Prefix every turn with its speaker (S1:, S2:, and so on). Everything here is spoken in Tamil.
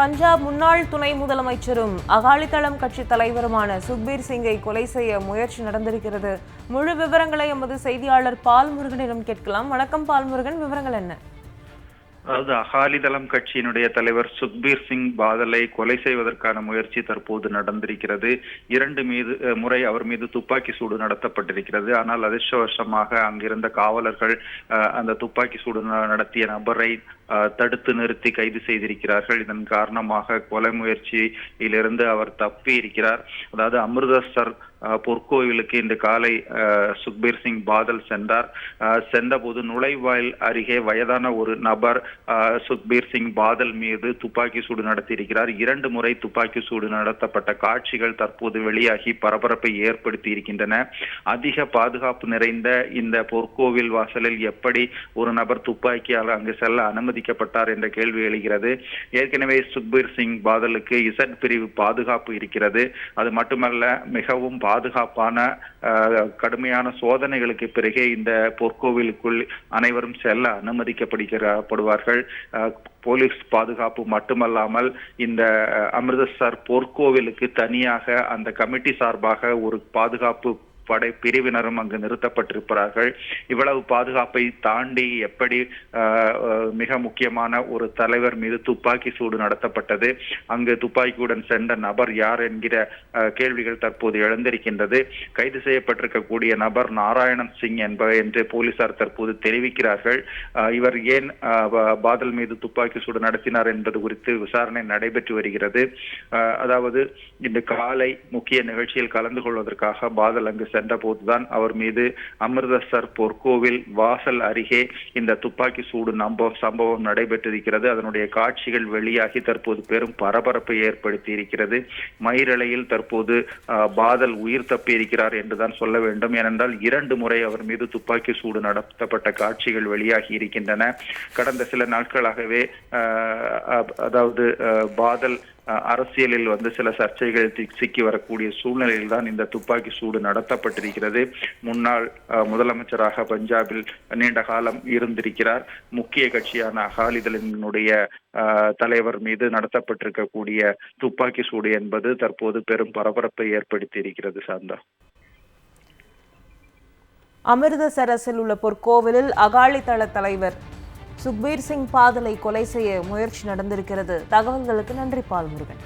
S1: பஞ்சாப் முன்னாள் துணை முதலமைச்சரும் அகாலிதளம் கட்சி தலைவருமான சுக்பீர் சிங்கை கொலை செய்ய முயற்சி நடந்திருக்கிறது. முழு விவரங்களை எமது செய்தியாளர் பால்முருகனிடம் கேட்கலாம். வணக்கம் பால்முருகன் விவரங்கள் என்ன?
S2: அதாவது அகாலிதளம் கட்சியினுடைய தலைவர் சுக்பீர் சிங் பாதலை கொலை செய்வதற்கான முயற்சி தற்போது நடந்திருக்கிறது. இரண்டு மீது முறை அவர் மீது துப்பாக்கி சூடு நடத்தப்பட்டிருக்கிறது. ஆனால் அதிர்ஷ்டவசமாக அங்கிருந்த காவலர்கள் அந்த துப்பாக்கி சூடு ந- நடத்திய நபரை தடுத்து நிறுத்தி கைது செய்திருக்கிறார்கள். இதன் காரணமாக கொலை முயற்சியிலிருந்து அவர் தப்பி இருக்கிறார். அதாவது அமிர்தசர் பொற்கோவிலுக்கு இன்று காலை சுக்பீர் சிங் பாதல் சென்றார். சென்றபோது நுழைவாயில் அருகே வயதான ஒரு நபர் சுக்பீர் சிங் பாதல் மீது துப்பாக்கி சூடு நடத்தியிருக்கிறார். இரண்டு முறை துப்பாக்கி சூடு நடத்தப்பட்ட காட்சிகள் தற்போது வெளியாகி பரபரப்பை ஏற்படுத்தி இருக்கின்றன அதிக பாதுகாப்பு நிறைந்த இந்த பொற்கோவில் வாசலில் எப்படி ஒரு நபர் துப்பாக்கியால் அங்கு செல்ல அனுமதி பாதிக்கப்பட்டார் என்ற கேள்வி எழுகிறது. ஏற்கனவே சுக்பீர் சிங் பாதலுக்கு இசட் பிரிவு பாதுகாப்பு இருக்கிறது. அது மட்டுமல்ல மிகவும் பாதுகாப்பான கடுமையான சோதனைகளுக்கு பிறகே இந்த பொற்கோவிலுக்குள் அனைவரும் செல்ல அனுமதிக்கப்படுகிறப்படுவார்கள் போலீஸ் பாதுகாப்பு மட்டுமல்லாமல் இந்த அமிர்தசர் பொற்கோவிலுக்கு தனியாக அந்த கமிட்டி சார்பாக ஒரு பாதுகாப்பு படை பிரிவினரும் அங்கு நிறுத்தப்பட்டிருப்பார்கள் இவ்வளவு பாதுகாப்பை தாண்டி எப்படி மிக முக்கியமான ஒரு தலைவர் மீது துப்பாக்கி சூடு நடத்தப்பட்டது? அங்கு துப்பாக்கியுடன் சென்ற நபர் யார் என்கிற கேள்விகள் தற்போது எழுந்திருக்கின்றது. கைது செய்யப்பட்டிருக்கக்கூடிய நபர் நாராயணன் சிங் என்பவர் என்று போலீசார் தற்போது தெரிவிக்கிறார்கள். இவர் ஏன் அஹ், பாதல் மீது துப்பாக்கி சூடு நடத்தினார் என்பது குறித்து விசாரணை நடைபெற்று வருகிறது. அதாவது இன்று காலை முக்கிய நிகழ்ச்சியில் கலந்து கொள்வதற்காக பாதல் அங்கு சென்ற சென்றபோதுதான் அவர் மீது அமிர்தசர் பொற்கோவில் வாசல் அருகே இந்த துப்பாக்கி சூடு நம்ப சம்பவம் நடைபெற்றிருக்கிறது. அதனுடைய காட்சிகள் வெளியாகி தற்போது பெரும் பரபரப்பை ஏற்படுத்தி இருக்கிறது மயிரலையில் தற்போது பாதல் உயிர் தப்பி இருக்கிறார் என்றுதான் சொல்ல வேண்டும். ஏனென்றால் இரண்டு முறை அவர் மீது துப்பாக்கி சூடு நடத்தப்பட்ட காட்சிகள் வெளியாகி இருக்கின்றன. கடந்த சில நாட்களாகவே அதாவது பாதல் அரசியலில் வந்து சில சர்ச்சைகள் சிக்கி வரக்கூடிய சூழ்நிலையில் தான் இந்த துப்பாக்கி சூடு நடத்தப்பட்டிருக்கிறது. முன்னாள் முதலமைச்சராக பஞ்சாபில் நீண்ட காலம் இருந்திருக்கிறார். முக்கிய கட்சியான அகாலிதளினுடைய அஹ், தலைவர் மீது நடத்தப்பட்டிருக்கக்கூடிய துப்பாக்கி சூடு என்பது தற்போது பெரும் பரபரப்பை ஏற்படுத்தி இருக்கிறது சாந்தா.
S1: அமிர்தசரஸில் உள்ள பொற்கோவிலில் அகாலிதள தலைவர் சுக்பீர் சிங் பாதலை கொலை செய்ய முயற்சி நடந்திருக்கிறது. தகவல்களுக்கு நன்றி பால்முருகன்